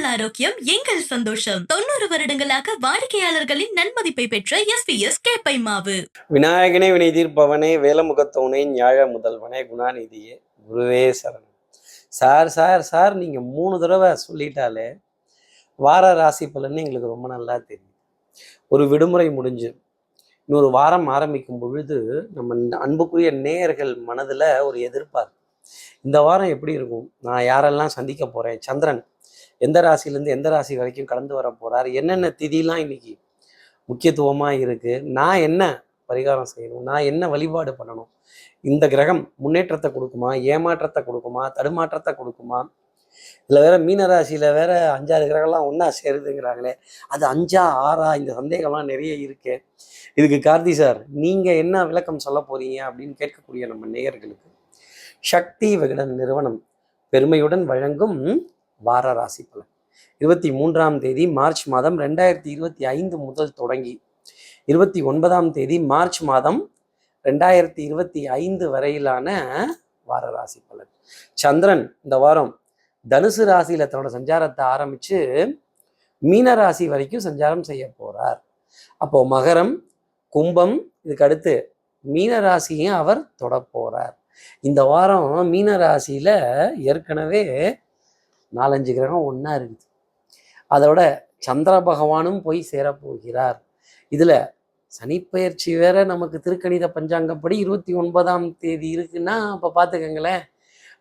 உங்கள் ஆரோக்கியம் எங்கள் சந்தோஷம். தொண்ணூறு வருடங்களாக வாடிக்கையாளர்களின் நன்மதிப்பை பெற்ற எஸ் பி எஸ் கேப்பை மாவு விநாயகனே வினை தீர்ப்பவனே வேலமுகத்தவனே ஞாழ முதல்வனே குணாநிதியே குருவே சரணம். சார் சார் சார் நீங்கள் மூணு தடவை சொல்லிட்டாலே வார ராசி பலன்னு எங்களுக்கு ரொம்ப நல்லா தெரியும் ஒரு விடுமுறை முடிஞ்சு இன்னொரு வாரம் ஆரம்பிக்கும் பொழுது நம்ம அன்புக்குரிய நேயர்கள் மனதில் ஒரு எதிர்பார்ப்பு. இந்த வாரம் எப்படி இருக்கும்? நான் யாரெல்லாம் சந்திக்க போகிறேன் சந்திரன். எந்த ராசிலேருந்து எந்த ராசி வரைக்கும் கடந்து வர போகிறார் என்னென்ன திதிலாம் இன்னைக்கு முக்கியத்துவமாக இருக்குது நான் என்ன பரிகாரம் செய்யணும்? நான் என்ன வழிபாடு பண்ணணும்? இந்த கிரகம் முன்னேற்றத்தை கொடுக்குமா? ஏமாற்றத்தை கொடுக்குமா? தடுமாற்றத்தை கொடுக்குமா? இதில் வேற மீன ராசியில் வேற அஞ்சாறு கிரகம்லாம் ஒன்றா சேருதுங்கிறாங்களே அது அஞ்சா ஆறா இந்த சந்தேகம்லாம் நிறைய இருக்கு. இதுக்கு கார்த்தி சார் நீங்கள் என்ன விளக்கம் சொல்ல போறீங்க அப்படின்னு கேட்கக்கூடிய நம்ம நேயர்களுக்கு சக்தி விகடன் நிறுவனம் பெருமையுடன் வழங்கும் வார ராசி பலன். இருபத்தி மூன்றாம் தேதி மார்ச் மாதம் ரெண்டாயிரத்தி இருபத்தி ஐந்து முதல் தொடங்கி இருபத்தி ஒன்பதாம் தேதி மார்ச் மாதம் ரெண்டாயிரத்தி இருபத்தி ஐந்து வரையிலான வார ராசி பலன். சந்திரன் இந்த வாரம் தனுசு ராசியில தன்னோட சஞ்சாரத்தை ஆரம்பிச்சு மீன ராசி வரைக்கும் சஞ்சாரம் செய்ய போறார். அப்போ மகரம் கும்பம் இதுக்கு அடுத்து மீன ராசியும் அவர் தொட போறார் இந்த வாரம் மீன ராசியில ஏற்கனவே நாலஞ்சு கிரகம் ஒன்றா இருக்குது. அதோட சந்திர பகவானும் போய் சேரப்போகிறார். இதில் சனிப்பெயர்ச்சி வேற நமக்கு திருக்கணித பஞ்சாங்கப்படி இருபத்தி ஒன்பதாம் தேதி இருக்குன்னா அப்போ பார்த்துக்கங்களேன்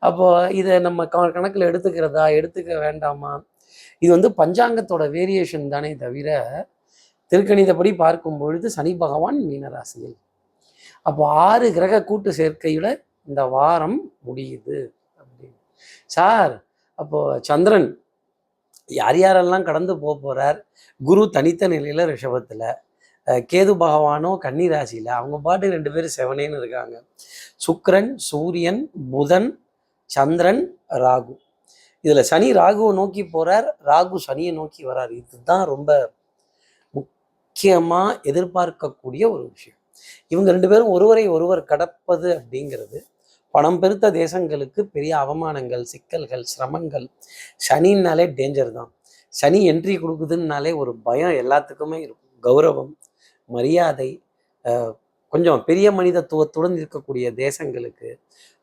அப்போது இதை நம்ம க கணக்கில் எடுத்துக்கிறதா எடுத்துக்க வேண்டாமா? இது வந்து பஞ்சாங்கத்தோட வேரியேஷன் தானே தவிர திருக்கணிதப்படி பார்க்கும் பொழுது சனி பகவான் மீனராசியில். அப்போ ஆறு கிரக கூட்டு சேர்க்கையில் இந்த வாரம் முடியுது அப்படின்னு. சார் அப்போது சந்திரன் யார் யாரெல்லாம் கடந்து போக போகிறார் குரு தனித்த நிலையில் ரிஷபத்தில். கேது பகவானோ கன்னி ராசியில் அவங்க பாட்டு ரெண்டு பேரும் செவனேன்னு இருக்காங்க. சுக்ரன் சூரியன் புதன் சந்திரன் ராகு. இதில் சனி ராகுவை நோக்கி போகிறார் ராகு சனியை நோக்கி வரார். இதுதான் ரொம்ப முக்கியமாக எதிர்பார்க்கக்கூடிய ஒரு விஷயம். இவங்க ரெண்டு பேரும் ஒருவரை ஒருவர் கடப்பது அப்படிங்கிறது பணம் பெருத்த தேசங்களுக்கு பெரிய அவமானங்கள் சிக்கல்கள் சிரமங்கள். சனின்னாலே டேஞ்சர் தான். சனி என்ட்ரி கொடுக்குதுன்னாலே ஒரு பயம் எல்லாத்துக்குமே இருக்கும். கௌரவம் மரியாதை கொஞ்சம் பெரிய மனிதத்துவத்துடன் இருக்கக்கூடிய தேசங்களுக்கு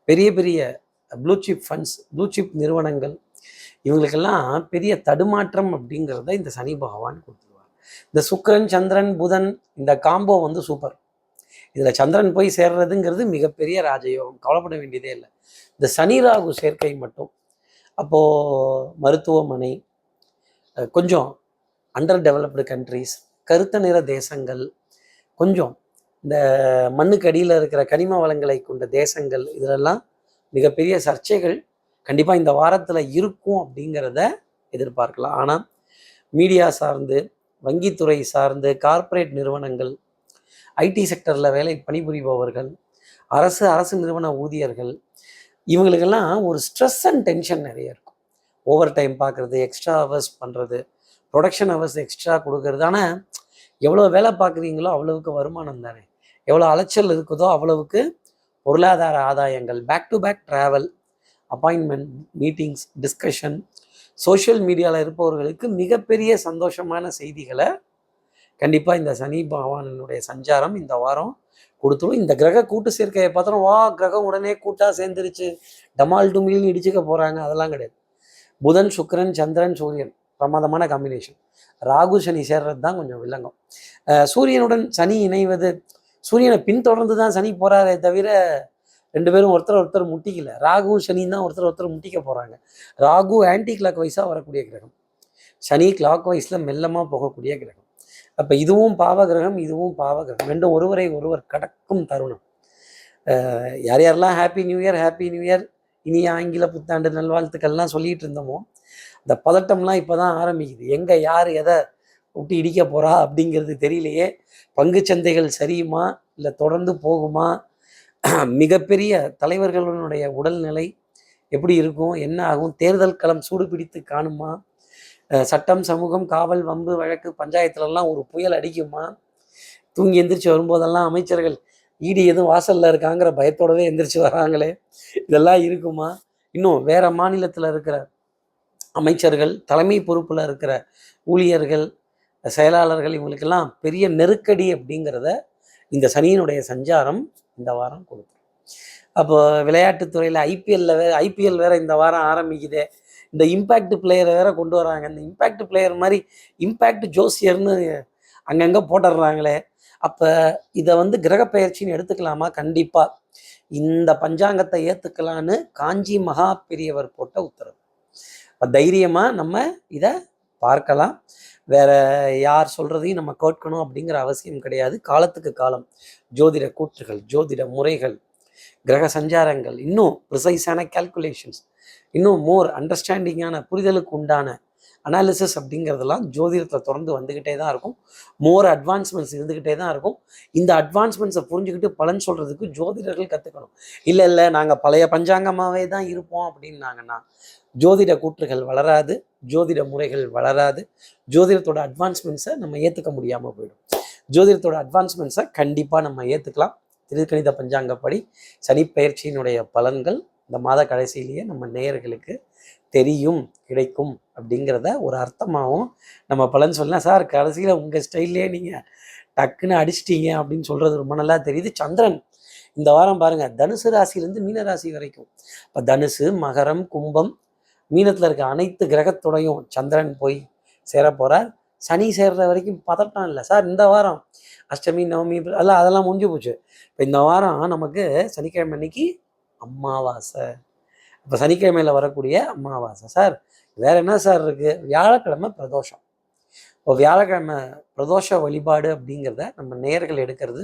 பெரிய பெரிய ப்ளூ ஃபண்ட்ஸ் ப்ளூ நிறுவனங்கள் இவங்களுக்கெல்லாம் பெரிய தடுமாற்றம் அப்படிங்கிறத இந்த சனி பகவான் கொடுத்துருவார். இந்த சுக்கரன் சந்திரன் புதன் இந்த காம்போ வந்து சூப்பர் இதில் சந்திரன் போய் சேர்றதுங்கிறது மிகப்பெரிய ராஜயோகம். கவலைப்பட வேண்டியதே இல்லை. இந்த சனி ராகு சேர்க்கை மட்டும். அப்போது மருத்துவமனை கொஞ்சம் அண்டர் டெவலப்டு கண்ட்ரீஸ் கருத்த நிற தேசங்கள் கொஞ்சம் இந்த மண்ணுக்கு அடியில் இருக்கிற கனிம வளங்களை கொண்ட தேசங்கள் இதிலெல்லாம் மிகப்பெரிய சர்ச்சைகள் கண்டிப்பாக இந்த வாரத்தில் இருக்கும் அப்படிங்கிறத எதிர்பார்க்கலாம். ஆனால் மீடியா சார்ந்து வங்கித்துறை சார்ந்து கார்ப்பரேட் நிறுவனங்கள் ஐடி செக்டரில் வேலை பணிபுரிபவர்கள் அரசு அரசு நிறுவன ஊதியர்கள் இவங்களுக்கெல்லாம் ஒரு ஸ்ட்ரெஸ் அண்ட் டென்ஷன் நிறைய இருக்கும். ஓவர் டைம் பார்க்குறது எக்ஸ்ட்ரா ஹவர்ஸ் பண்ணுறது ப்ரொடக்ஷன் ஹவர்ஸ் எக்ஸ்ட்ரா கொடுக்கறது. ஆனால் எவ்வளோ வேலை பார்க்குறீங்களோ அவ்வளவுக்கு வருமானம் தானே. எவ்வளோ அலைச்சல் இருக்குதோ அவ்வளவுக்கு பொருளாதார ஆதாயங்கள் back to back travel appointment meetings discussion social மீடியாவில் இருப்பவர்களுக்கு மிகப்பெரிய சந்தோஷமான செய்திகளை கண்டிப்பாக இந்த சனி பகவானுடைய சஞ்சாரம் இந்த வாரம் கொடுத்துரும். இந்த கிரக கூட்டு சேர்க்கையை பார்த்தோம் வா கிரகம் உடனே கூட்டாக சேர்ந்துருச்சு. டமால் டுமில்னு இடிச்சுக்க போகிறாங்க அதெல்லாம் கிடையாது. புதன் சுக்ரன் சந்திரன் சூரியன் பிரமாதமான காம்பினேஷன் ராகு சனி சேர்றது தான் கொஞ்சம் வில்லங்கம். சூரியனுடன் சனி இணைவது. சூரியனை பின்தொடர்ந்து தான் சனி போகிறாரே தவிர ரெண்டு பேரும் ஒருத்தர் ஒருத்தர் முட்டிக்கல. ராகுவும் சனியும் தான் ஒருத்தர் ஒருத்தர் முட்டிக்க போகிறாங்க ராகு ஆன்டி கிளாக் வைஸாக வரக்கூடிய கிரகம். சனி கிளாக் வைஸில் மெல்லமாக போகக்கூடிய கிரகம். அப்போ இதுவும் பாவகிரகம் இதுவும் பாவகிரகம். ரெண்டும் ஒருவரை ஒருவர் கடக்கும் தருணம். யார் யாரெல்லாம் happy new year happy new year இனிய ஆங்கில புத்தாண்டு நல்வாழ்த்துக்கள்லாம் சொல்லிட்டு இருந்தோமோ இந்த பதட்டம்லாம் இப்போ தான் ஆரம்பிக்குது. எங்கே யார் எதை விட்டு இடிக்க போகிறா அப்படிங்கிறது தெரியலையே. பங்குச்சந்தைகள் சரியுமா? இல்லை தொடர்ந்து போகுமா? மிகப்பெரிய தலைவர்களுடைய உடல்நிலை எப்படி இருக்கும்? என்ன ஆகும்? தேர்தல் களம் சூடு பிடித்து காணுமா? சட்டம் சமூகம் காவல் வம்பு வழக்கு பஞ்சாயத்துலலாம் ஒரு புயல் அடிக்குமா தூங்கி எந்திரிச்சு வரும்போதெல்லாம் அமைச்சர்கள் ஈடி எதுவும் வாசலில் இருக்காங்கிற பயத்தோடவே எந்திரிச்சு வராங்களே. இதெல்லாம் இருக்குமா? இன்னும் வேற மாநிலத்தில் இருக்கிற அமைச்சர்கள் தலைமை பொறுப்பில் இருக்கிற ஊழியர்கள் செயலாளர்கள் இவங்களுக்கெல்லாம் பெரிய நெருக்கடி அப்படிங்கிறத இந்த சனியினுடைய சஞ்சாரம் இந்த வாரம் கொடுக்கும். அப்போ விளையாட்டுத்துறையில் ஐபிஎல்ல வேற ஐபிஎல் வேற இந்த வாரம் ஆரம்பிக்குதே. இந்த இம்பேக்ட் பிளேயரை வேற கொண்டு வராங்க இந்த இம்பேக்ட் பிளேயர் மாதிரி இம்பேக்ட் ஜோசியர்னு அங்கங்கே போட்டுடுறாங்களே. அப்போ இதை வந்து கிரகப்பெயர்ச்சின்னு எடுத்துக்கலாமா? கண்டிப்பாக இந்த பஞ்சாங்கத்தை ஏற்றுக்கலான்னு காஞ்சி மகா பெரியவர் போட்ட உத்தரவு. இப்போ தைரியமா நம்ம இதை பார்க்கலாம். வேற யார் சொல்றதையும் நம்ம கேட்கணும் அப்படிங்கிற அவசியம் கிடையாது. காலத்துக்கு காலம். ஜோதிட கூற்றுகள் ஜோதிட முறைகள் கிரக சஞ்சாரங்கள் இன்னும் ப்ரிசைஸான கால்குலேஷன்ஸ் இன்னும் மோர் அண்டர்ஸ்டாண்டிங்கான புரிதலுக்கு உண்டான அனாலிசிஸ் அப்படிங்கிறதெல்லாம் ஜோதிடத்தில் தொடர்ந்து வந்துக்கிட்டே தான் இருக்கும். மோர் அட்வான்ஸ்மெண்ட்ஸ் இருந்துக்கிட்டே தான் இருக்கும். இந்த அட்வான்ஸ்மெண்ட்ஸை புரிஞ்சுக்கிட்டு பலன் சொல்கிறதுக்கு ஜோதிடர்கள் கற்றுக்கணும் இல்லை இல்லை நாங்கள் பழைய பஞ்சாங்கமாகவே தான் இருப்போம் அப்படின்னாங்கன்னா ஜோதிட கூற்றுகள் வளராது ஜோதிட முறைகள் வளராது. ஜோதிடத்தோட அட்வான்ஸ்மெண்ட்ஸை நம்ம ஏற்றுக்க முடியாமல் போயிடும். ஜோதிடத்தோட அட்வான்ஸ்மெண்ட்ஸை கண்டிப்பாக நம்ம ஏற்றுக்கலாம் திருக்கணித பஞ்சாங்கப்படி சனிப்பெயர்ச்சியினுடைய பலன்கள் இந்த மாத கடைசியிலேயே நம்ம நேயர்களுக்கு தெரியும் கிடைக்கும் அப்படிங்கிறத ஒரு அர்த்தமாகவும் நம்ம பலன் சொல்லலாம். சார் கடைசியில் உங்கள் ஸ்டைல்லே நீங்கள் டக்குன்னு அடிச்சிட்டீங்க அப்படின்னு சொல்கிறது ரொம்ப நல்லா தெரியுது. சந்திரன் இந்த வாரம் பாருங்கள் தனுசு ராசியிலேருந்து மீன ராசி வரைக்கும். இப்போ தனுசு மகரம் கும்பம் மீனத்தில் இருக்க அனைத்து கிரகத்தோடையும் சந்திரன் போய் சேர போகிறார் சனி சேர்ற வரைக்கும் பதட்டம் இல்லை. சார் இந்த வாரம் அஷ்டமி நவமி அதெல்லாம் அதெல்லாம் முடிஞ்சு போச்சு. இப்போ இந்த வாரம் நமக்கு சனிக்கிழமை அன்னைக்கு அமாவாசை இப்போ சனிக்கிழமையில் வரக்கூடிய அமாவாசை சார் வேற என்ன சார் இருக்கு? வியாழக்கிழமை பிரதோஷம். இப்போ வியாழக்கிழமை பிரதோஷ வழிபாடு அப்படிங்கிறத நம்ம நேர்கள் எடுக்கிறது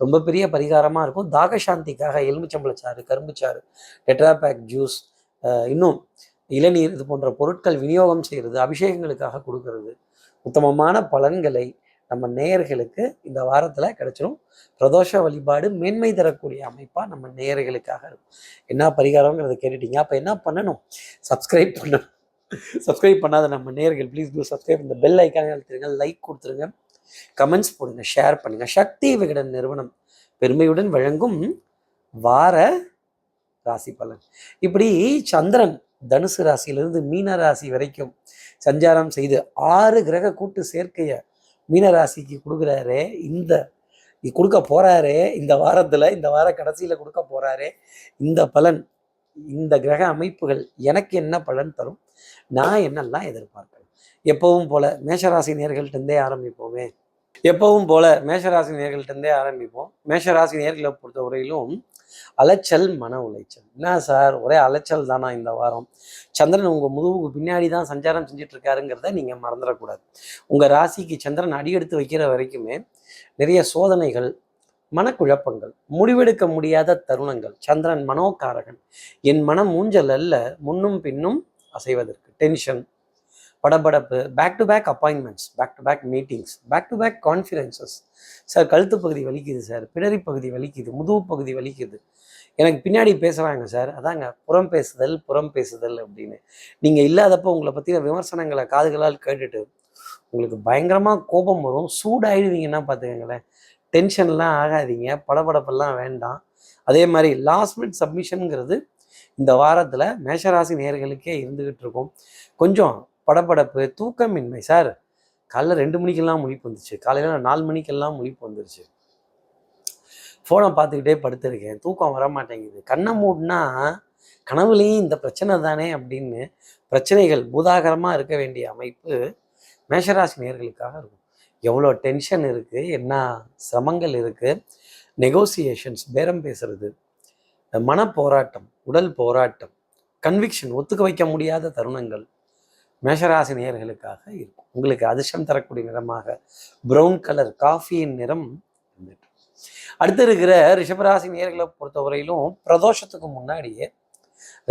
ரொம்ப பெரிய பரிகாரமாக இருக்கும். தாகசாந்திக்காக எலுமிச்சம்பளச்சாறு கரும்புச்சாறு டெட்ராபேக் ஜூஸ் இன்னும் இளநீர் இது போன்ற பொருட்கள் விநியோகம் செய்கிறது அபிஷேகங்களுக்காக கொடுக்கறது உத்தமமான பலன்களை நம்ம நேயர்களுக்கு இந்த வாரத்தில் கிடைச்சிரும். பிரதோஷ வழிபாடு மேன்மை தரக்கூடிய அமைப்பாக நம்ம நேயர்களுக்காக இருக்கும். என்ன பரிகாரங்கிறத கேட்டுட்டீங்க. அப்போ என்ன பண்ணணும்? சப்ஸ்கிரைப் பண்ணணும் சப்ஸ்கிரைப் பண்ணாத நம்ம நேயர்கள் ப்ளீஸ் டூ சப்ஸ்கிரைப் இந்த பெல் ஐக்கானே அழுத்துருங்க லைக் கொடுத்துருங்க கமெண்ட்ஸ் போடுங்க ஷேர் பண்ணுங்க. சக்தி விகடன் நிறுவனம் பெருமையுடன் வழங்கும் வார ராசி பலன். இப்படி சந்திரன் தனுசு ராசியிலிருந்து மீன ராசி வரைக்கும் சஞ்சாரம் செய்து ஆறு கிரக கூட்டு சேர்க்கையை மீனராசிக்கு கொடுக்குறாரு. கொடுக்குறாரே இந்த கொடுக்க போறாரே. இந்த வாரத்துல இந்த வார கடைசியில கொடுக்க போறாரே. இந்த பலன் இந்த கிரக அமைப்புகள் எனக்கு என்ன பலன் தரும்? நான் என்னெல்லாம் எதிர்பார்க்கிறேன் எப்பவும் போல மேஷராசி நேர்கள்ட்டே ஆரம்பிப்போமே. எப்பவும் போல மேஷராசி நேர்கள்ட்டே ஆரம்பிப்போம். மேஷராசி நேர்களை பொறுத்தவரையிலும் அலைச்சல் மன உளைச்சல். என்ன சார்? ஒரே அலைச்சல் தானா இந்த வாரம்? சந்திரன் உங்க முதுகுக்கு பின்னாடி தான் சஞ்சாரம் செஞ்சுட்டு இருக்காருங்கிறத நீங்க மறந்துடக்கூடாது. உங்க ராசிக்கு சந்திரன் அடியெடுத்து வைக்கிற வரைக்குமே நிறைய சோதனைகள் மனக்குழப்பங்கள் முடிவெடுக்க முடியாத தருணங்கள். சந்திரன் மனோகாரகன். என் மனம் ஊஞ்சல் அல்ல முன்னும் பின்னும் அசைவதற்கு. டென்ஷன் படபடப்பு back to back appointments back to back meetings back to back conferences sir கழுத்து பகுதி வலிக்குது சார் பிடரி பகுதி வலிக்குது முதுகு பகுதி வலிக்குது. எனக்கு பின்னாடி பேசுகிறாங்க சார் அதாங்க புறம் பேசுதல் புறம் பேசுதல் அப்படின்னு. நீங்கள் இல்லாதப்போ உங்களை பற்றின விமர்சனங்களை காதுகளால் கேட்டுட்டு உங்களுக்கு பயங்கரமாக கோபம் வரும். சூடாயிடுவீங்கன்னா பார்த்துக்கங்களேன் டென்ஷன்லாம் ஆகாதீங்க. படபடப்பெல்லாம் வேண்டாம். அதே மாதிரி லாஸ்ட் மினிட் சப்மிஷனுங்கிறது இந்த வாரத்தில் மேஷராசி நேர்களுக்கே இருந்துகிட்டு இருக்கும். கொஞ்சம் படபடப்பு தூக்கமின்மை. சார் காலைல ரெண்டு மணிக்கெல்லாம் முழிப்பு வந்துச்சு. காலையில் நாலு மணிக்கெல்லாம் முழிப்பு வந்துருச்சு. ஃபோனை பார்த்துக்கிட்டே படுத்திருக்கேன். தூக்கம் வர மாட்டேங்குது கண்ணை மூடினா கனவுலேயும் இந்த பிரச்சனை தானே? அப்படின்னு பிரச்சனைகள் பூதாகரமாக இருக்க வேண்டிய அமைப்பு மேஷராசி நேர்களுக்காக இருக்கும். எவ்வளோ டென்ஷன் இருக்குது என்ன சிரமங்கள் இருக்குது நெகோசியேஷன்ஸ் பேரம் பேசுறது மன போராட்டம் உடல் போராட்டம் கன்விக்ஷன் ஒத்துக்க வைக்க முடியாத தருணங்கள் மேஷராசி நேயர்களுக்காக இருக்கும். உங்களுக்கு அதிர்ஷ்டம் தரக்கூடிய நிறமாக ப்ரௌன் கலர் காஃபியின் நிறம் இருந்துட்டு. அடுத்து இருக்கிற ரிஷபராசி நேயர்களை பொறுத்தவரையிலும் பிரதோஷத்துக்கு முன்னாடியே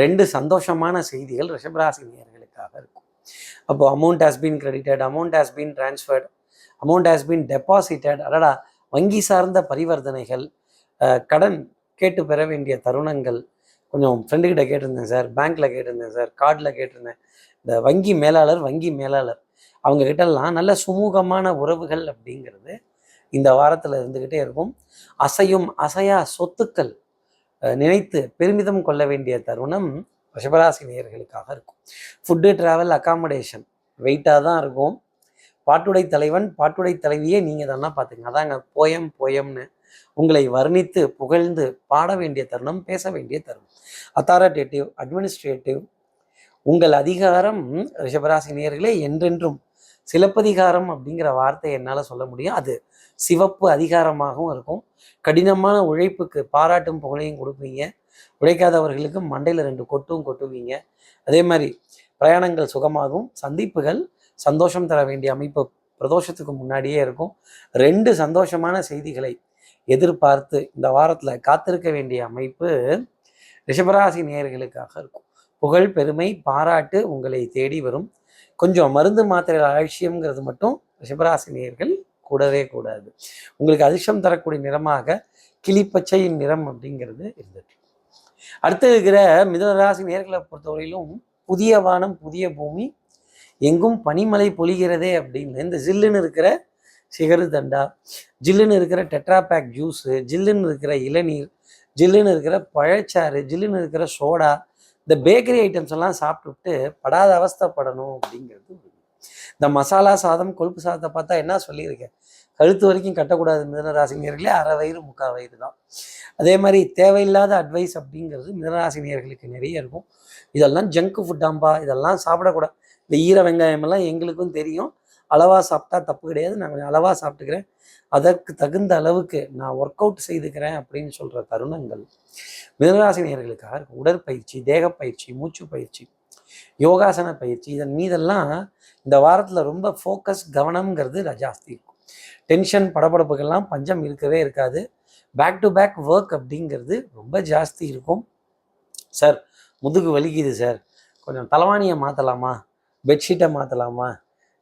ரெண்டு சந்தோஷமான செய்திகள் ரிஷபராசி நேயர்களுக்காக இருக்கும். அப்போ amount has been credited amount has been transferred amount has been deposited அடடா! வங்கி சார்ந்த பரிவர்த்தனைகள் கடன் கேட்டு பெற வேண்டிய தருணங்கள் கொஞ்சம் ஃப்ரெண்டுக்கிட்ட கேட்டிருந்தேன் சார் பேங்க்கில் கேட்டிருந்தேன் சார் கார்டில் கேட்டிருந்தேன். இந்த வங்கி மேலாளர் வங்கி மேலாளர். அவங்க கிட்டலாம் நல்ல சுமூகமான உறவுகள் அப்படிங்கிறது இந்த வாரத்தில் இருந்துக்கிட்டே இருக்கும். அசையும் அசையா சொத்துக்கள் நினைத்து பெருமிதம் கொள்ள வேண்டிய தருணம் ரிஷபராசி நேயர்களுக்காக இருக்கும் ஃபுட்டு ட்ராவல் அகாமடேஷன் வெயிட்டாக தான் இருக்கும். பாட்டுடை தலைவன் பாட்டுடை தலைவியே நீங்கள் தானே பார்த்துங்க அதாங்க போயம் போயம்னு உங்களை வர்ணித்து புகழ்ந்து பாட வேண்டிய தருணம் பேச வேண்டிய தருணம். அத்தாரிட்டேட்டிவ் அட்மினிஸ்ட்ரேட்டிவ் உங்கள் அதிகாரம் ரிஷபராசி நேர்களே என்றென்றும் சிலப்பதிகாரம் அப்படிங்கிற வார்த்தை என்னால் சொல்ல முடியும். அது சிவப்பு அதிகாரமாகவும் இருக்கும். கடினமான உழைப்புக்கு பாராட்டும் புகழையும் கொடுப்பீங்க. உழைக்காதவர்களுக்கு மண்டையில் ரெண்டு கொட்டும் கொட்டுவீங்க. அதே மாதிரி பிரயாணங்கள் சுகமாகும். சந்திப்புகள் சந்தோஷம் தர வேண்டிய அமைப்பு பிரதோஷத்துக்கு முன்னாடியே இருக்கும். ரெண்டு சந்தோஷமான செய்திகளை எதிர்பார்த்து இந்த வாரத்தில் காத்திருக்க வேண்டிய அமைப்பு ரிஷபராசி நேயர்களுக்காக இருக்கும். புகழ் பெருமை பாராட்டு உங்களை தேடி வரும். கொஞ்சம் மருந்து மாத்திரை அலட்சியம்ங்கிறது மட்டும் ரிஷபராசி நேயர்கள் கூடவே கூடாது. உங்களுக்கு அதிர்ஷ்டம் தரக்கூடிய நிறமாக கிளிப்பச்சையின் நிறம் அப்படிங்கிறது இருந்துட்டு. அடுத்து இருக்கிற மிதனராசி நேர்களை பொறுத்தவரையிலும் புதிய வானம் புதிய பூமி எங்கும் பனிமலை பொழிகிறதே அப்படின்னு இந்த ஜில்லுன்னு இருக்கிற சிகரு தண்டா ஜில்லுன்னு இருக்கிற டெட்ராபேக் ஜூஸு ஜில்லுன்னு இருக்கிற இளநீர் ஜில்லுன்னு இருக்கிற பழச்சாறு ஜில்லுன்னு இருக்கிற சோடா இந்த பேக்கரி ஐட்டம்ஸ் எல்லாம் சாப்பிட்டுட்டு படாத அவஸ்தப்படணும் அப்படிங்கிறது இந்த மசாலா சாதம் கொழுப்பு சாதத்தை பார்த்தா என்ன சொல்லியிருக்கேன் கழுத்து வரைக்கும் கட்டக்கூடாது மிதனராசினியர்களே அரை வயிறு முக்கால் வயிறு தான். அதே மாதிரி தேவையில்லாத அட்வைஸ் அப்படிங்கிறது மிதனராசினியர்களுக்கு நிறைய இருக்கும். இதெல்லாம் ஜங்க் ஃபுட்டாம்பா இதெல்லாம் சாப்பிடக்கூடாது. இந்த ஈர வெங்காயம் எல்லாம் எங்களுக்கும் தெரியும். அளவாக சாப்பிட்டா தப்பு கிடையாது. நான் கொஞ்சம் அளவாக சாப்பிட்டுக்கிறேன். அதற்கு தகுந்த அளவுக்கு நான் ஒர்க் அவுட் செய்துக்கிறேன் அப்படின்னு சொல்கிற தருணங்கள். மிதராசினியர்களுக்காக இருக்கும். உடற்பயிற்சி தேகப்பயிற்சி மூச்சு பயிற்சி யோகாசன பயிற்சி இதன் மீதெல்லாம் இந்த வாரத்தில் ரொம்ப ஃபோக்கஸ் கவனம்ங்கிறது ஜாஸ்தி இருக்கும். டென்ஷன் படபடப்புகள்லாம் பஞ்சம் இருக்கவே இருக்காது. பேக் டு பேக் ஒர்க் அப்படிங்கிறது ரொம்ப ஜாஸ்தி இருக்கும். சார் முதுகு வலிக்குது சார் கொஞ்சம் தலைவாணியை மாற்றலாமா பெட்ஷீட்டை மாற்றலாமா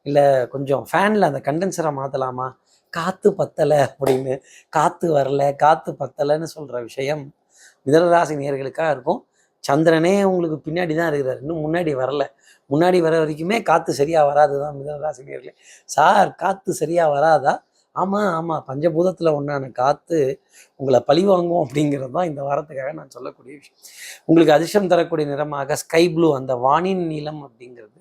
இல்லை கொஞ்சம் ஃபேனில் அந்த கண்டென்சரை மாற்றலாமா காற்று பத்தலை அப்படின்னு. காற்று வரல காற்று பத்தலைன்னு சொல்கிற விஷயம் மிதனராசி நேர்களுக்காக இருக்கும். சந்திரனே உங்களுக்கு பின்னாடி தான் இருக்கிறார். இன்னும் முன்னாடி வரல. முன்னாடி வர வரைக்குமே காற்று சரியாக வராது தான் மிதனராசி நேர்களே சார் காற்று சரியாக வராதா? ஆமாம் ஆமாம் பஞ்சபூதத்தில் ஒன்றான காற்று உங்களை பழி வாங்கும் அப்படிங்கிறது தான் இந்த வாரத்துக்காக நான் சொல்லக்கூடிய விஷயம். உங்களுக்கு அதிர்ஷ்டம் தரக்கூடிய நிறமாக ஸ்கை ப்ளூ அந்த வானின் நீளம் அப்படிங்கிறது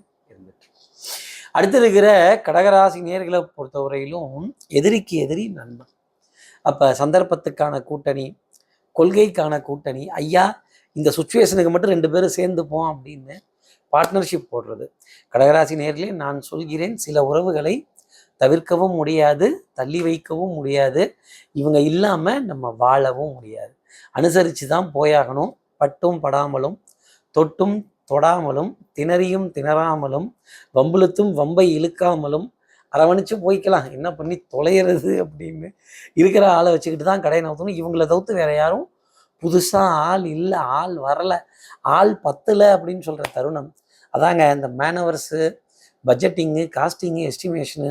அடுத்து இருக்கிற கடகராசி நேர்களை பொறுத்தவரையிலும் எதிரிக்கு எதிரி நண்பன். அப்போ சந்தர்ப்பத்துக்கான கூட்டணி கொள்கைக்கான கூட்டணி ஐயா இந்த சுச்சுவேஷனுக்கு மட்டும் ரெண்டு பேரும் சேர்ந்துப்போம் அப்படின்னு பார்ட்னர்ஷிப் போடுறது. கடகராசி நேர்களே நான் சொல்கிறேன் சில உறவுகளை தவிர்க்கவும் முடியாது தள்ளி வைக்கவும் முடியாது. இவங்க இல்லாமல் நம்ம வாழவும் முடியாது. அனுசரித்து தான் போயாகணும் பட்டும் படாமலும் தொட்டும் தொடாமலும் திணறியும் திணறாமலும் வம்புழுத்தும் வம்பை இழுக்காமலும் அரவணைச்சு போய்க்கலாம். என்ன பண்ணி தொலைகிறது அப்படின்னு இருக்கிற ஆளை வச்சுக்கிட்டு தான் கடையை நடத்தணும் இவங்கள தவிர்த்து வேற யாரும் புதுசாக ஆள் இல்லை ஆள் வரலை. ஆள் பத்தலை அப்படின்னு சொல்கிற தருணம். அதாங்க இந்த மேனவர்ஸு பட்ஜெட்டிங்கு காஸ்டிங்கு எஸ்டிமேஷனு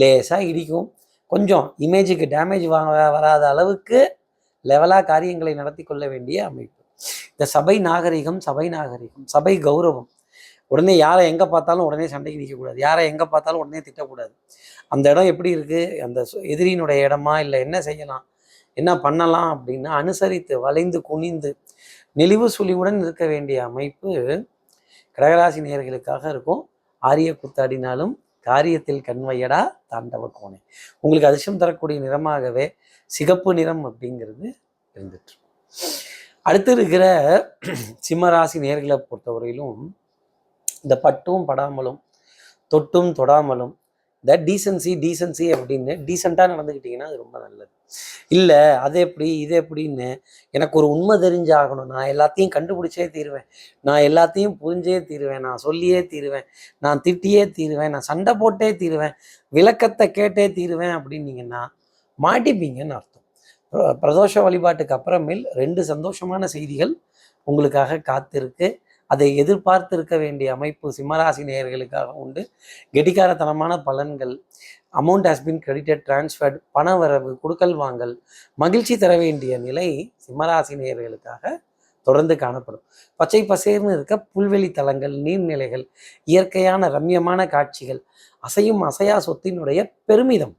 லேசாக இடிக்கும். கொஞ்சம் இமேஜுக்கு டேமேஜ் வாங்க வராத அளவுக்கு லெவலாக காரியங்களை நடத்தி கொள்ள வேண்டிய அமைப்பு. இந்த சபை நாகரிகம் சபை நாகரிகம் சபை கௌரவம். உடனே யாரை எங்கே பார்த்தாலும் உடனே சண்டைக்கு நிற்கக்கூடாது. யாரை எங்கே பார்த்தாலும் உடனே திட்டக்கூடாது. அந்த இடம் எப்படி இருக்குது அந்த எதிரியினுடைய இடமா? இல்லை என்ன செய்யலாம்? என்ன பண்ணலாம்? அப்படின்னா அனுசரித்து வளைந்து குனிந்து நெளிவு சுழிவுடன் இருக்க வேண்டிய அமைப்பு கடகராசி நேர்களுக்காக இருக்கும். ஆரிய குத்தாடினாலும் காரியத்தில் கண்வையடா தாண்டவ கோணை. உங்களுக்கு அதிர்ஷ்டம் தரக்கூடிய நிறமாகவே சிகப்பு நிறம் அப்படிங்கிறது இருந்துட்டு அடுத்து இருக்கிற சிம்மராசி நேர்களை பொறுத்தவரையிலும் இந்த பட்டும் படாமலும் தொட்டும் தொடாமலும் இந்த டீசன்சி டீசன்சி அப்படின்னு டீசெண்டாக நடந்துக்கிட்டிங்கன்னா அது ரொம்ப நல்லது. இல்லை அது எப்படி இது எப்படின்னு எனக்கு ஒரு உண்மை தெரிஞ்சாகணும். நான் எல்லாத்தையும் கண்டுபிடிச்சே தீருவேன். நான் எல்லாத்தையும் புரிஞ்சே தீருவேன். நான் சொல்லியே தீருவேன். நான் திட்டியே தீருவேன். நான் சண்டை போட்டே தீருவேன். விளக்கத்தை கேட்டே தீருவேன் அப்படின்னீங்கன்னா மாட்டிப்பீங்கன்னு அர்த்தம். பிரதோஷ வழிபாட்டுக்கு அப்புறமேல் ரெண்டு சந்தோஷமான செய்திகள் உங்களுக்காக காத்திருக்கு. அதை எதிர்பார்த்து இருக்க வேண்டிய அமைப்பு சிம்மராசி நேயர்களுக்காக உண்டு. கெட்டிக்காரத்தனமான பலன்கள் amount has been credited transferred பண வரவு கொடுக்கல் வாங்கல் மகிழ்ச்சி தர வேண்டிய நிலை சிம்மராசி நேயர்களுக்காக தொடர்ந்து காணப்படும். பச்சை பசேர்னு இருக்க புல்வெளி தலங்கள் நீர்நிலைகள் இயற்கையான ரம்யமான காட்சிகள் அசையும் அசையா சொத்தினுடைய பெருமிதம்.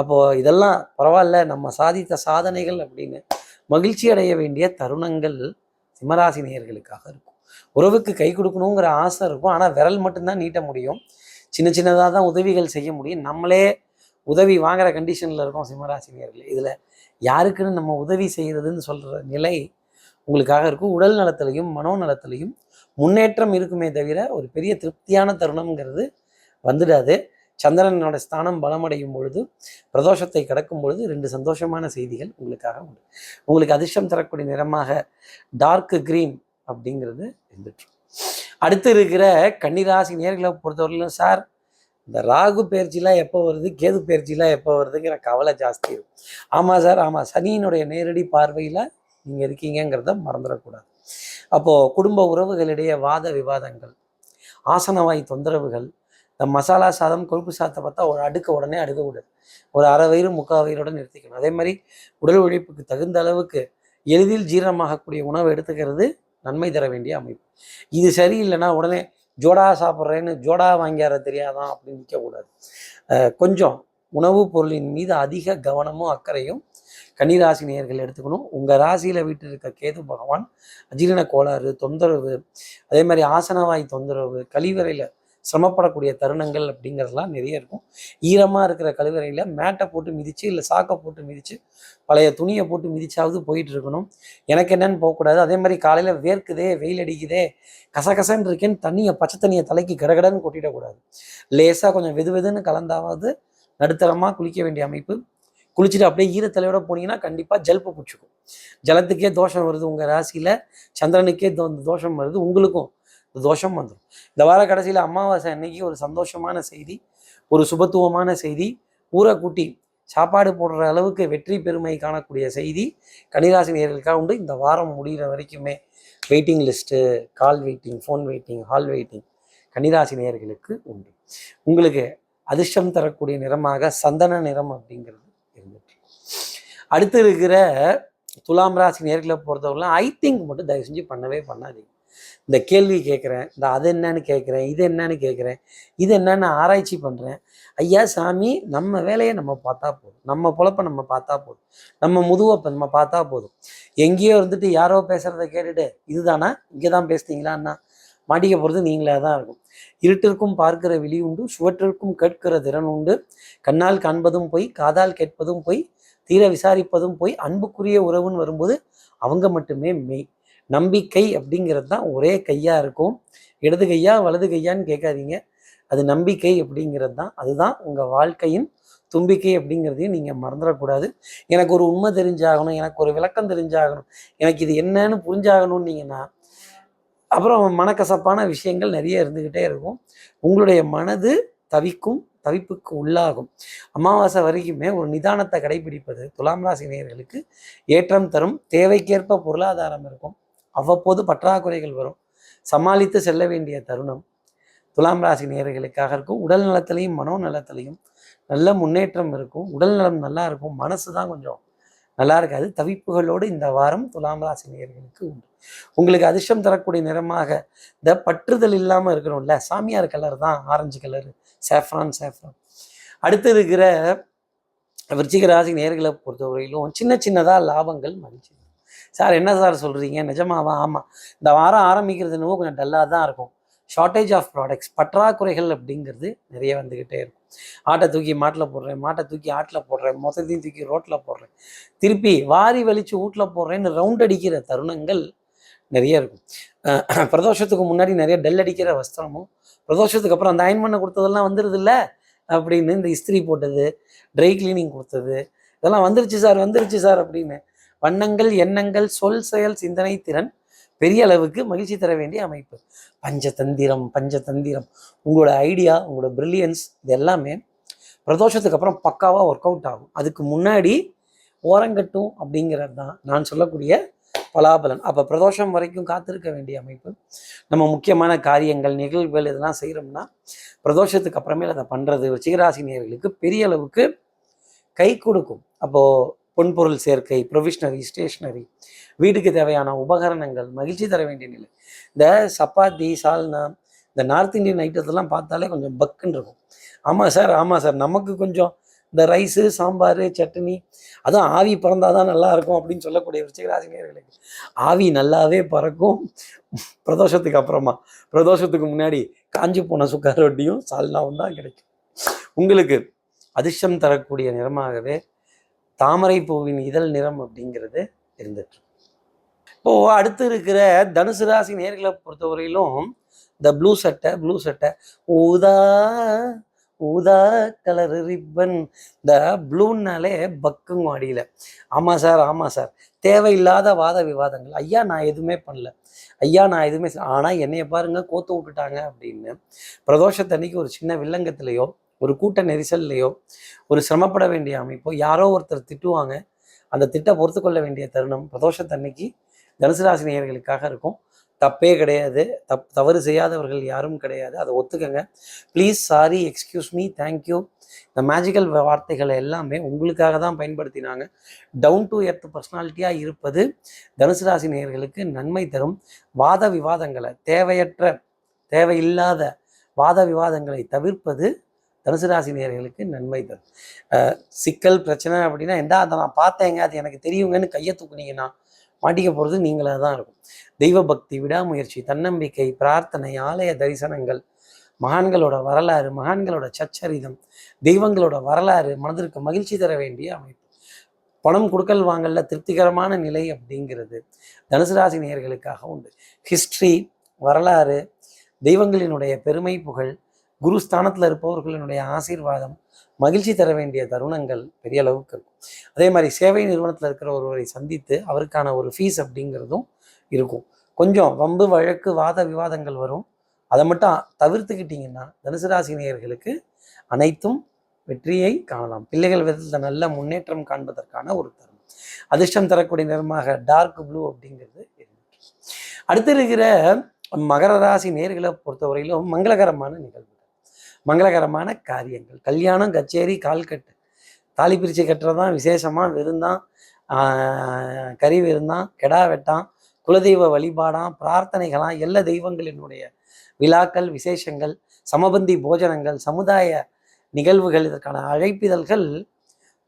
அப்போது இதெல்லாம் பரவாயில்ல நம்ம சாதித்த சாதனைகள் அப்படின்னு மகிழ்ச்சி அடைய வேண்டிய தருணங்கள் சிம்மராசி நேயர்களுக்காக இருக்கும். உறவுக்கு கை கொடுக்கணுங்கிற ஆசை இருக்கும். ஆனால் விரல் மட்டும்தான் நீட்ட முடியும். சின்ன சின்னதாக தான் உதவிகள் செய்ய முடியும். நம்மளே உதவி வாங்குற கண்டிஷனில் இருக்கோம் சிம்மராசினியர்கள் இதில் யாருக்குன்னு நம்ம உதவி செய்கிறதுன்னு சொல்கிற நிலை உங்களுக்காக இருக்கும். உடல் நலத்திலையும் மனோநலத்திலையும் முன்னேற்றம் இருக்குமே தவிர ஒரு பெரிய திருப்தியான தருணம்ங்கிறது வந்துடாது. சந்திரனோட ஸ்தானம் பலமடையும் பொழுது பிரதோஷத்தை கடக்கும் பொழுது ரெண்டு சந்தோஷமான செய்திகள் உங்களுக்காக உண்டு. உங்களுக்கு அதிர்ஷ்டம் தரக்கூடிய நிறமாக டார்க் கிரீன் அப்படிங்கிறது இருந்துட்டு அடுத்து இருக்கிற கன்னிராசி நேர்களை பொறுத்தவரையிலும் சார் இந்த ராகு பயிற்சிலாம் எப்போ வருது கேது பயிற்சிலாம் எப்போ வருதுங்கிற கவலை ஜாஸ்தி இருக்கும். ஆமாம் சார் ஆமாம் சனியினுடைய நேரடி பார்வையில் நீங்கள் இருக்கீங்கங்கிறத மறந்துடக்கூடாது. அப்போது குடும்ப உறவுகளிடையே வாத விவாதங்கள் ஆசனவாய் தொந்தரவுகள் இந்த மசாலா சாதம் கொழுப்பு சாதத்தை பார்த்தா ஒரு அடுக்க உடனே அடுக்கக்கூடாது ஒரு அரை வயிறு முக்கால் வயிறோட நிறுத்திக்கணும். அதே மாதிரி உடல் உழைப்புக்கு தகுந்த அளவுக்கு எளிதில் ஜீரணமாகக்கூடிய உணவை எடுத்துக்கிறது நன்மை தர வேண்டிய அமைப்பு. இது சரியில்லைன்னா உடனே ஜோடா சாப்பிட்றேன்னு ஜோடா வாங்கியார தெரியாதான் அப்படின்னு நிற்கக்கூடாது கொஞ்சம் உணவுப் பொருளின் மீது அதிக கவனமும் அக்கறையும் கன்னிராசி நேயர்கள் எடுத்துக்கணும். உங்கள் ராசியில் வீட்டில் இருக்க கேது பகவான் அஜீரண கோளாறு தொந்தரவு அதே மாதிரி ஆசனவாய் தொந்தரவு கழிவறையில் சிரமப்படக்கூடிய தருணங்கள் அப்படிங்கிறதுலாம் நிறைய இருக்கும். ஈரமாக இருக்கிற கழிவறையில் மேட்டை போட்டு மிதித்து இல்லை சாக்கை போட்டு மிதித்து பழைய துணியை போட்டு மிதிச்சாவது போயிட்டு இருக்கணும். எனக்கு என்னன்னு போகக்கூடாது அதே மாதிரி காலையில் வேர்க்குதே வெயில் அடிக்குதே கசகசன்னு இருக்கேன்னு தண்ணியை பச்சை தண்ணியை தலைக்கு கடகடன்னு கொட்டிடக்கூடாது லேசாக கொஞ்சம் வெது வெதுன்னு கலந்தாவது நடுத்தரமாக குளிக்க வேண்டிய அமைப்பு. குளிச்சுட்டு அப்படியே ஈரத்தலையோட போனீங்கன்னா கண்டிப்பாக ஜல்ப்பு பிடிச்சிக்கும். ஜலத்துக்கே தோஷம் வருது உங்கள் ராசியில். சந்திரனுக்கே தோ தோஷம் வருது உங்களுக்கும். தோஷம் வந்துடும் இந்த வார கடைசியில் அமாவாசை அன்னைக்கு ஒரு சந்தோஷமான செய்தி ஒரு சுபத்துவமான செய்தி ஊரை கூட்டி சாப்பாடு போடுற அளவுக்கு வெற்றி பெருமை காணக்கூடிய செய்தி கன்னிராசி நேர்களுக்காக உண்டு. இந்த வாரம் முடிகிற வரைக்குமே waiting list call waiting phone waiting hall waiting கன்னிராசி நேர்களுக்கு உண்டு. உங்களுக்கு அதிர்ஷ்டம் தரக்கூடிய நிறமாக சந்தன நிறம் அப்படிங்கிறது இருந்துட்டு அடுத்து இருக்கிற துலாம் ராசி நேர்களை பொறுத்தவரைலாம் ஐ திங்க் மட்டும் தயவு செஞ்சு பண்ணவே பண்ணாதீங்க. இந்த கேள்வி கேட்குறேன் இந்த அது என்னன்னு கேட்குறேன் இது என்னன்னு கேட்குறேன் இது என்னன்னு ஆராய்ச்சி பண்ணுறேன் ஐயா சாமி நம்ம வேலையை நம்ம பார்த்தா போதும். நம்ம பொழப்ப நம்ம பார்த்தா போதும். நம்ம முதுவை நம்ம பார்த்தா போதும். எங்கேயோ இருந்துட்டு யாரோ பேசுகிறத கேட்டுட்டு இதுதானா? இங்கே தான் பேசுனீங்களான்னா? மாட்டிக்க போகிறது நீங்களே தான் இருக்கும். இருட்டிற்கும் பார்க்கிற விழி உண்டு சுவற்றிற்கும் கேட்கிற திறன் உண்டு. கண்ணால் காண்பதும் போய் காதால் கேட்பதும் போய் தீர விசாரிப்பதும் போய் அன்புக்குரிய உறவுன்னு வரும்போது அவங்க மட்டுமே மெய். நம்பிக்கை அப்படிங்கிறது தான் ஒரே கையாக இருக்கும். இடது கையா வலது கையான்னு கேட்காதீங்க. அது நம்பிக்கை அப்படிங்கிறது தான். அதுதான் உங்கள் வாழ்க்கையின் தும்பிக்கை அப்படிங்கிறதையும் நீங்கள் மறந்துடக்கூடாது. எனக்கு ஒரு உண்மை தெரிஞ்சாகணும் எனக்கு ஒரு விளக்கம் தெரிஞ்சாகணும் எனக்கு இது என்னன்னு புரிஞ்சாகணும்னீங்கன்னா அப்புறம் மனக்கசப்பான விஷயங்கள் நிறைய இருந்துக்கிட்டே இருக்கும். உங்களுடைய மனது தவிக்கும் தவிப்புக்கு உள்ளாகும். அமாவாசை வரைக்குமே ஒரு நிதானத்தை கடைபிடிப்பது துலாம் ராசி நேயர்களுக்கு ஏற்றம் தரும். தேவைக்கேற்ப பொருளாதாரம் இருக்கும். அவ்வப்போது பற்றாக்குறைகள் வரும். சமாளித்து செல்ல வேண்டிய தருணம். துலாம் ராசி நேர்களுக்காக இருக்கும். உடல் நலத்திலையும் மனோ நலத்திலையும் நல்ல முன்னேற்றம் இருக்கும். உடல் நலம் நல்லா இருக்கும். மனசு தான் கொஞ்சம் நல்லா இருக்காது. தவிப்புகளோடு இந்த வாரம் துலாம் ராசி நேர்களுக்கு உண்டு. உங்களுக்கு அதிர்ஷ்டம் தரக்கூடிய நிறமாக இந்த பற்றுதல் இல்லாமல் இருக்கணும்ல. சாமியார் கலர் தான். Orange colour. சேஃப்ரான் சேஃப்ரான் அடுத்து இருக்கிற விருச்சிக ராசி நேர்களை பொறுத்தவரையிலும் சின்ன சின்னதாக லாபங்கள் மகிழ்ச்சி. சார் என்ன சார் சொல்கிறீங்க நிஜமாவா? ஆமாம் இந்த வாரம் ஆரம்பிக்கிறது என்னவோ கொஞ்சம் டல்லாக தான் இருக்கும். ஷார்ட்டேஜ் ஆஃப் ப்ராடக்ட்ஸ் பற்றாக்குறைகள் அப்படிங்கிறது நிறைய வந்துக்கிட்டே இருக்கும். ஆட்டை தூக்கி மாட்டில் போடுறேன் மாட்டை தூக்கி ஆட்டில் போடுறேன் மொத்தத்தையும் தூக்கி ரோட்டில் போடுறேன். திருப்பி வாரி வலிச்சு வீட்டில் போடுறேன்னு ரவுண்ட் அடிக்கிற தருணங்கள் நிறைய இருக்கும். பிரதோஷத்துக்கு முன்னாடி நிறைய டெல் அடிக்கிற வஸ்திரமும் பிரதோஷத்துக்கு அப்புறம் அந்த அயன் பண்ண கொடுத்ததெல்லாம் வந்துடுது இல்லை அப்படின்னு இந்த இஸ்திரி போட்டது ட்ரை கிளீனிங் கொடுத்தது இதெல்லாம் வந்துருச்சு சார் வந்துருச்சு சார் அப்படின்னு வண்ணங்கள் எண்ணங்கள் சொல் செயல் சிந்தனை திறன் பெரிய அளவுக்கு மகிழ்ச்சி தர வேண்டிய அமைப்பு. பஞ்சதந்திரம் பஞ்சதந்திரம். உங்களோட ஐடியா உங்களோட பிரில்லியன்ஸ் இது எல்லாமே பிரதோஷத்துக்கு அப்புறம் பக்காவாக ஒர்க் அவுட் ஆகும். அதுக்கு முன்னாடி ஓரங்கட்டும் அப்படிங்கிறது தான் நான் சொல்லக்கூடிய பலாபலன். அப்போ பிரதோஷம் வரைக்கும் காத்திருக்க வேண்டிய அமைப்பு. நம்ம முக்கியமான காரியங்கள் நிகழ்வுகள் இதெல்லாம் செய்கிறோம்னா பிரதோஷத்துக்கு அப்புறமேல அதை பண்ணுறது சிகராசினியர்களுக்கு பெரிய அளவுக்கு கை கொடுக்கும். அப்போது பொன்பொருள் சேர்க்கை ப்ரொவிஷ்னரி ஸ்டேஷ்னரி வீட்டுக்கு தேவையான உபகரணங்கள் மகிழ்ச்சி தர வேண்டிய நிலை. இந்த சப்பாத்தி சால்னா இந்த நார்த் இந்தியன் ஐட்டத்தெல்லாம் பார்த்தாலே கொஞ்சம் பக்குன்னு இருக்கும். ஆமாம் சார் ஆமாம் சார். நமக்கு கொஞ்சம் இந்த ரைஸு சாம்பார் சட்னி அதுவும் ஆவி பறந்தாதான் நல்லா இருக்கும் அப்படின்னு சொல்லக்கூடிய விருச்சிகராசினியர்களுக்கு ஆவி நல்லாவே பறக்கும். பிரதோஷத்துக்கு அப்புறமா பிரதோஷத்துக்கு முன்னாடி காஞ்சி போன சுக்கா ரொட்டியும் சால்னாவும் தான் கிடைக்கும். உங்களுக்கு அதிர்ஷ்டம் தரக்கூடிய நிறமாகவே தாமரை பூவின் இதழ் நிறம் அப்படிங்கிறது இருந்துட்டு. இப்போது இப்போ அடுத்து இருக்கிற தனுசு ராசி நேர்களை பொறுத்தவரையிலும் இந்த ப்ளூ சட்டை ப்ளூ சட்டை ஊதா ஊதா கலர் ரிப்பன் இந்த ப்ளூன்னாலே பக்குங்க அடியில். ஆமாம் சார் ஆமாம் சார். தேவையில்லாத வாத விவாதங்கள். ஐயா நான் எதுவுமே பண்ணல. ஐயா நான் எதுவுமே ஆனால் என்னைய பாருங்க கோத்து விட்டுட்டாங்க அப்படின்னு. பிரதோஷத்தன்னைக்கு ஒரு சின்ன வில்லங்கத்திலையோ ஒரு கூட்ட நெரிசல்லையோ ஒரு சிரமப்பட வேண்டிய அமைப்போ யாரோ ஒருத்தர் திட்டுவாங்க. அந்த திட்ட பொறுத்து கொள்ள வேண்டிய தருணம் பிரதோஷத்தன்னைக்கு தனுசு ராசி நேயர்களுக்காக இருக்கும். தப்பே கிடையாது. தப் தவறு செய்யாதவர்கள் யாரும் கிடையாது. அதை ஒத்துக்கங்க. Please sorry excuse me thank you இந்த மேஜிக்கல் வார்த்தைகளை எல்லாமே உங்களுக்காக தான் பயன்படுத்தினாங்க. டவுன் டு எர்த் பர்சனாலிட்டியாக இருப்பது தனுசு ராசி நேயர்களுக்கு நன்மை தரும். வாத விவாதங்களை தேவையற்ற தேவையில்லாத வாத விவாதங்களை தவிர்ப்பது தனுசு ராசி நேர்களுக்கு நன்மை தரும். சிக்கல் பிரச்சனை அப்படின்னா எந்த அதை நான் பார்த்தேங்க. அது எனக்கு தெரியுங்கன்னு கையை தூக்குனீங்கன்னா மாட்டிக்க போகிறது நீங்களாக தான் இருக்கும். தெய்வ பக்தி விடாமுயற்சி தன்னம்பிக்கை பிரார்த்தனை ஆலய தரிசனங்கள் மகான்களோட வரலாறு மகான்களோட சச்சரிதம் தெய்வங்களோட வரலாறு மனதிற்கு மகிழ்ச்சி தர வேண்டிய அமைப்பு. பணம் கொடுக்கல் வாங்கல திருப்திகரமான நிலை அப்படிங்கிறது தனுசு ராசி நேர்களுக்காக உண்டு. ஹிஸ்ட்ரி வரலாறு தெய்வங்களினுடைய பெருமை புகழ் குரு ஸ்தானத்தில் இருப்பவர்களினுடைய ஆசீர்வாதம் மகிழ்ச்சி தர வேண்டிய தருணங்கள் பெரிய அளவுக்கு இருக்கும். அதே மாதிரி சேவை நிறுவனத்தில் இருக்கிற ஒருவரை சந்தித்து அவருக்கான ஒரு ஃபீஸ் அப்படிங்கிறதும் இருக்கும். கொஞ்சம் வம்பு வழக்கு வாத விவாதங்கள் வரும். அதை மட்டும் தவிர்த்துக்கிட்டிங்கன்னா தனுசு ராசி நேயர்களுக்கு அனைத்தும் வெற்றியை காணலாம். பிள்ளைகள் விதத்தில் நல்ல முன்னேற்றம் காண்பதற்கான ஒரு தருணம். அதிர்ஷ்டம் தரக்கூடிய நிறமாக டார்க் ப்ளூ அப்படிங்கிறது அடுத்து இருக்கிற மகர ராசி நேர்களை பொறுத்தவரையிலும் மங்களகரமான நிகழ்வுகள் மங்களகரமான காரியங்கள். கல்யாணம் கச்சேரி கால்கட்டு. தாலி பிரித்து கட்டுறதான் விசேஷமாக விருந்தான் கறி விருந்தான் கெடா வெட்டான் குலதெய்வ வழிபாடாம் பிரார்த்தனைகளாம் எல்லா தெய்வங்களினுடைய விழாக்கள் விசேஷங்கள் சமபந்தி போஜனங்கள் சமுதாய நிகழ்வுகள் இதற்கான அழைப்பிதழ்கள்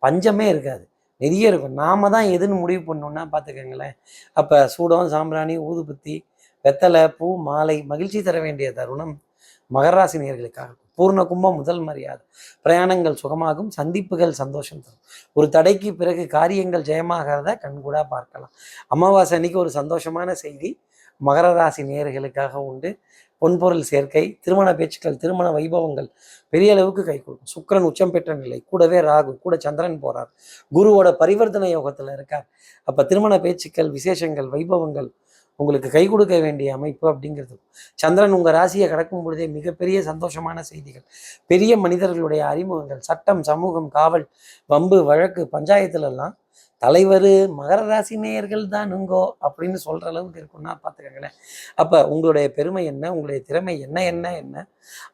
பஞ்சமே இருக்காது. நிறைய இருக்கும். நாம தான் எதுன்னு முடிவு பண்ணோம்னா பார்த்துக்கோங்களேன் அப்போ சூடம் சாம்பிராணி ஊதுபத்தி வெத்தலை பூ மாலை மகிழ்ச்சி தர வேண்டிய தருணம் மகராசினியர்களுக்காக பூர்ண கும்பம் முதல் மரியாதை. பிரயாணங்கள் சுகமாகும் சந்திப்புகள் சந்தோஷம் தரும். ஒரு தடைக்கு பிறகு காரியங்கள் ஜெயமாகிறத கண்கூடாக பார்க்கலாம். அமாவாசை அன்னைக்கு ஒரு சந்தோஷமான செய்தி. மகர ராசி நேர்களுக்காக உண்டு. பொன்பொருள் சேர்க்கை திருமண பேச்சுக்கள் திருமண வைபவங்கள் பெரிய அளவுக்கு கை கொடுக்கும். சுக்கிரன் உச்சம் பெற்ற நிலை. கூடவே ராகு கூட சந்திரன் போறார். குருவோட பரிவர்த்தனை யோகத்தில் இருக்கார். அப்ப திருமண பேச்சுக்கள் விசேஷங்கள் வைபவங்கள் உங்களுக்கு கை கொடுக்க வேண்டிய அமைப்பு அப்படிங்கிறது. சந்திரன் உங்கள் ராசியை கடக்கும் பொழுதே மிகப்பெரிய சந்தோஷமான செய்திகள். பெரிய மனிதர்களுடைய அறிமுகங்கள் சட்டம் சமூகம் காவல் வம்பு வழக்கு பஞ்சாயத்துலலாம் தலைவர் மகர ராசி நேயர்கள் தானுங்கோ அப்படின்னு சொல்கிற அளவுக்கு இருக்குன்னா பார்த்துக்கங்களேன். அப்போ உங்களுடைய பெருமை என்ன? உங்களுடைய திறமை என்ன என்ன என்ன?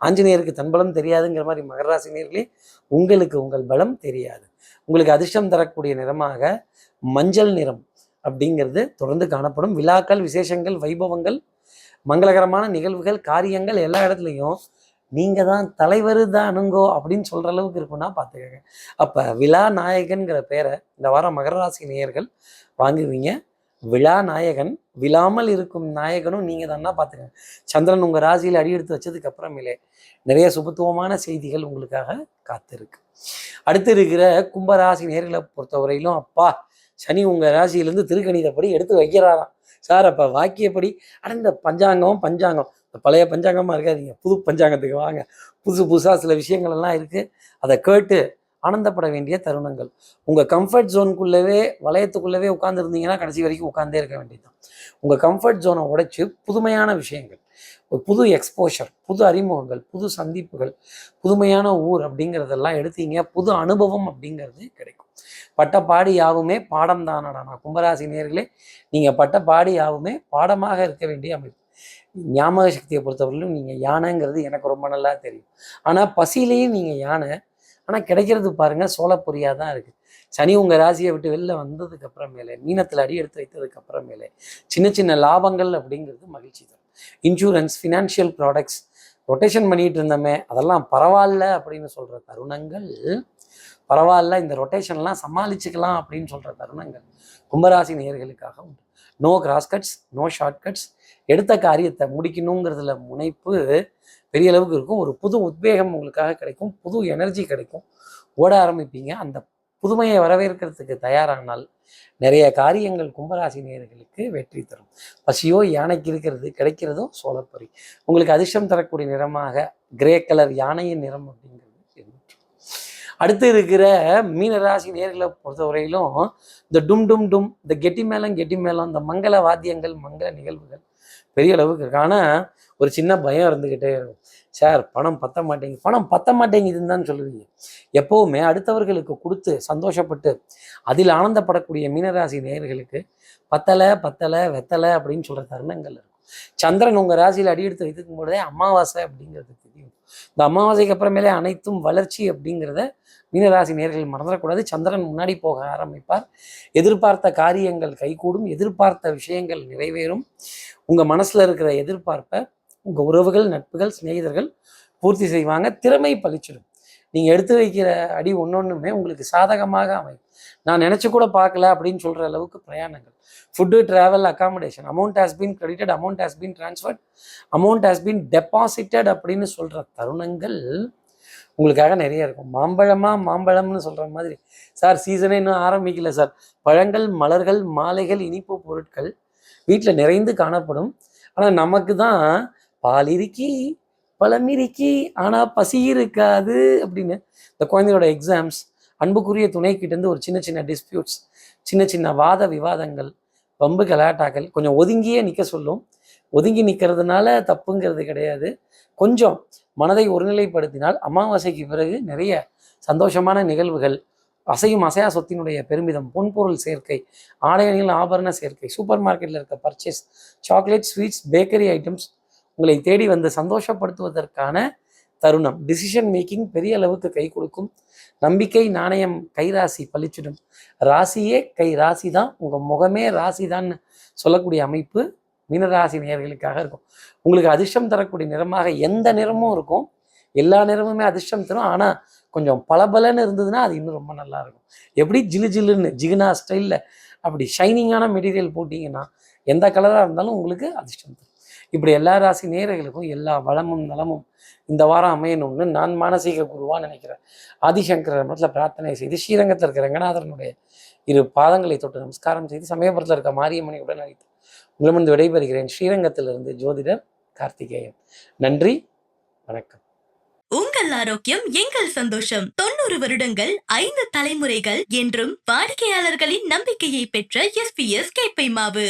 ஆஞ்சநேயருக்கு தன் பலம் தெரியாதுங்கிற மாதிரி மகர ராசி நேயர்களே உங்களுக்கு உங்கள் பலம் தெரியாது. உங்களுக்கு அதிர்ஷ்டம் தரக்கூடிய நிறமாக மஞ்சள் நிறம் அப்படிங்கிறது தொடர்ந்து காணப்படும். விழாக்கள் விசேஷங்கள் வைபவங்கள் மங்களகரமான நிகழ்வுகள் காரியங்கள் எல்லா இடத்துலையும் நீங்க தான் தலைவர் தானுங்கோ அப்படின்னு சொல்ற அளவுக்கு இருக்குன்னா பார்த்துக்கோங்க. அப்ப விழா நாயகன்கிற பேரை இந்த வாரம் மகர ராசி நேயர்கள் வாங்குவீங்க. விழா நாயகன் விழாமல் இருக்கும் நாயகனும் நீங்க தானா பார்த்துக்கங்க. சந்திரன் உங்க ராசியில் அடி எடுத்து வச்சதுக்கு அப்புறமேலே நிறைய சுபத்துவமான செய்திகள் உங்களுக்காக காத்திருக்கு. அடுத்து இருக்கிற கும்பராசி நேர்களை பொறுத்தவரையிலும் அப்பா சனி உங்கள் ராசியிலேருந்து திருக்கணிதப்படி எடுத்து வைக்கிறாராம். சார் அப்போ வாக்கியப்படி அட இந்த பஞ்சாங்கம் பஞ்சாங்கம். இந்த பழைய பஞ்சாங்கமாக இருக்காதீங்க. புது பஞ்சாங்கத்துக்கு வாங்க. புதுசு புதுசாக சில விஷயங்கள் எல்லாம் இருக்குது அதை கேட்டு ஆனந்தப்பட வேண்டிய தருணங்கள். உங்கள் கம்ஃபர்ட் ஜோனுக்குள்ளவே வளையத்துக்குள்ளவே உட்காந்துருந்தீங்கன்னா கடைசி வரைக்கும் உட்காந்தே இருக்க வேண்டியதுதான். உங்கள் கம்ஃபர்ட் ஜோனை உடைச்சி புதுமையான விஷயங்கள். ஒரு புது எக்ஸ்போஷர் புது அறிமுகங்கள் புது சந்திப்புகள் புதுமையான ஊர் அப்படிங்கிறதெல்லாம் எடுத்தீங்க. புது அனுபவம் அப்படிங்கிறது கிடைக்கும். பட்ட யாவுமே பாடம் தானடா நான் கும்பராசி நேர்களே நீங்கள் பட்ட பாடி யாவுமே பாடமாக இருக்க வேண்டிய அமைப்பு. ஞாபக சக்தியை பொறுத்தவரையிலும் நீங்கள் யானைங்கிறது எனக்கு ரொம்ப நல்லா தெரியும். ஆனால் பசியிலையும் நீங்கள் யானை ஆனால் கிடைக்கிறது பாருங்க சோழப்பொரியாக தான் இருக்குது சனி உங்கள் ராசியை விட்டு வெளில வந்ததுக்கு அப்புறமேலே மீனத்தில் அடி எடுத்து வைத்ததுக்கு அப்புறமேலே சின்ன சின்ன லாபங்கள் அப்படிங்கிறது மகிழ்ச்சி தரும். இன்சூரன்ஸ் ஃபினான்ஷியல் ப்ராடக்ட்ஸ் ரொட்டேஷன் பண்ணிட்டு இருந்தோமே அதெல்லாம் பரவாயில்ல அப்படின்னு சொல்ற தருணங்கள் பரவாயில்ல இந்த ரொட்டேஷன்லாம் சமாளிச்சுக்கலாம் அப்படின்னு சொல்ற தருணங்கள் கும்பராசி நேயர்களுக்காக உண்டு. No cross cuts no short cuts எடுத்த காரியத்தை முடிக்கணுங்கிறதுல முனைப்பு பெரிய அளவுக்கு இருக்கும். ஒரு புது உத்வேகம் உங்களுக்காக கிடைக்கும். புது எனர்ஜி கிடைக்கும். ஓட ஆரம்பிப்பீங்க. அந்த புதுமையை வரவேற்கிறதுக்கு தயாரானால் நிறைய காரியங்கள் கும்பராசி நேயர்களுக்கு வெற்றி தரும். பசியோ யானைக்கு இருக்கிறது கிடைக்கிறதோ சோளப்பொறி உங்களுக்கு அதிர்ஷ்டம் தரக்கூடிய நிறமாக கிரே கலர் யானையின் நிறம் அப்படிங்கிறது அடுத்து இருக்கிற மீனராசி நேர்களை பொறுத்தவரையிலும் இந்த டும் டும் டும் இந்த கெட்டி மேளம் கெட்டி மேளம் இந்த மங்கள வாத்தியங்கள் மங்கள நிகழ்வுகள் பெரிய அளவுக்கு இருக்கு. ஆனால் ஒரு சின்ன பயம் இருந்துக்கிட்டே இருக்கும். சார் பணம் பத்த மாட்டேங்குது. பணம் பத்த மாட்டேங்குதுன்னு தான் சொல்லுவீங்க. எப்போவுமே அடுத்தவர்களுக்கு கொடுத்து சந்தோஷப்பட்டு அதில் ஆனந்தப்படக்கூடிய மீனராசி நேயர்களுக்கு பத்தலை பத்தலை வெத்தலை அப்படின்னு சொல்கிற தருணங்கள் இருக்கும். சந்திரன் உங்கள் ராசியில் அடி எடுத்து வைத்துக்கும் பொழுதே அமாவாசை அப்படிங்கிறது தெரியும். இந்த அமாவாசைக்கு அப்புறமேலே அனைத்தும் வளர்ச்சி அப்படிங்கிறத மீனராசி நேர்கள் மறந்துடக்கூடாது. சந்திரன் முன்னாடி போக ஆரம்பிப்பார். எதிர்பார்த்த காரியங்கள் கைகூடும் எதிர்பார்த்த விஷயங்கள் நிறைவேறும். உங்கள் மனசில் இருக்கிற எதிர்பார்ப்பை உங்கள் உறவுகள் நட்புகள் சிநேகிதர்கள் பூர்த்தி செய்வாங்க. திறமை பளிச்சிடும் நீங்கள் எடுத்து வைக்கிற அடி ஒன்றொன்றுமே உங்களுக்கு சாதகமாக அமையும். நான் நினச்சி கூட பார்க்கல அப்படின்னு சொல்கிற அளவுக்கு பிரயாணங்கள். Food travel accommodation amount has been credited amount has been transferred amount has been deposited அப்படின்னு சொல்கிற தருணங்கள் உங்களுக்காக நிறைய இருக்கும். மாம்பழமா மாம்பழம்னு சொல்கிற மாதிரி. சார் சீசனே இன்னும் ஆரம்பிக்கல சார். பழங்கள் மலர்கள் மாலைகள் இனிப்பு பொருட்கள் வீட்டில் நிறைந்து காணப்படும். ஆனால் நமக்கு தான் பால் இருக்கி பழம் இருக்கி ஆனால் பசி இருக்காது அப்படின்னு. இந்த குழந்தையோட எக்ஸாம்ஸ் அன்புக்குரிய துணைக்கிட்டேருந்து ஒரு சின்ன சின்ன டிஸ்பியூட்ஸ் சின்ன சின்ன வாத விவாதங்கள் வம்பு கலாட்டாக்கள் கொஞ்சம் ஒதுங்கியே நிற்க சொல்லும். ஒதுங்கி நிற்கிறதுனால தப்புங்கிறது கிடையாது. கொஞ்சம் மனதை ஒருநிலைப்படுத்தினால் அமாவாசைக்கு பிறகு நிறைய சந்தோஷமான நிகழ்வுகள் அசையும் அசையா சொத்தினுடைய பெருமிதம் பொன்பொருள் சேர்க்கை ஆடையணிகள் ஆபரண சேர்க்கை சூப்பர் மார்க்கெட்டில் இருக்க purchase chocolate sweets bakery items உங்களை தேடி வந்து சந்தோஷப்படுத்துவதற்கான தருணம். டிசிஷன் மேக்கிங் பெரிய அளவுக்கு கை கொடுக்கும். நம்பிக்கை நாணயம் கைராசி பளிச்சிடும். ராசியே கை ராசி தான் உங்கள் முகமே ராசி தான் சொல்லக்கூடிய அமைப்பு மீனராசி நேர்களுக்காக இருக்கும். உங்களுக்கு அதிர்ஷ்டம் தரக்கூடிய நிறமாக எந்த நிறமும் இருக்கும். எல்லா நிறமுமே அதிர்ஷ்டம் தரும். ஆனால் கொஞ்சம் பளபளன்னு இருந்ததுன்னா அது இன்னும் ரொம்ப நல்லா இருக்கும். எப்படி? ஜிலு ஜிலுன்னு ஜிகுனா ஸ்டைலில். அப்படி ஷைனிங்கான மெட்டீரியல் போட்டிங்கன்னா எந்த கலராக இருந்தாலும் உங்களுக்கு அதிர்ஷ்டம் தரும். இப்படி எல்லா ராசி நேர்களுக்கும் எல்லா வளமும் நலமும் இந்த வாரம் அமையணும்னு நான் மானசீக குருவாக நினைக்கிறேன். ஆதிசங்கர மடத்தில் பிரார்த்தனை செய்து ஸ்ரீரங்கத்தில் இருக்கிற ரங்கநாதரனுடைய இரு பாதங்களை தொட்டு நமஸ்காரம் செய்து சமயபுரத்தில் இருக்க மாரியம்மனை உடன் அழைத்து உங்களிடமிருந்து விடைபெறுகிறேன். ஸ்ரீரங்கத்திலிருந்து ஜோதிடர் கார்த்திகேயன். நன்றி வணக்கம். உங்கள் ஆரோக்கியம் எங்கள் சந்தோஷம். தொண்ணூறு வருடங்கள் ஐந்து தலைமுறைகள் என்றும் வாடிக்கையாளர்களின் நம்பிக்கையை பெற்ற எஸ்பிஎஸ் கேப்பை மாவு.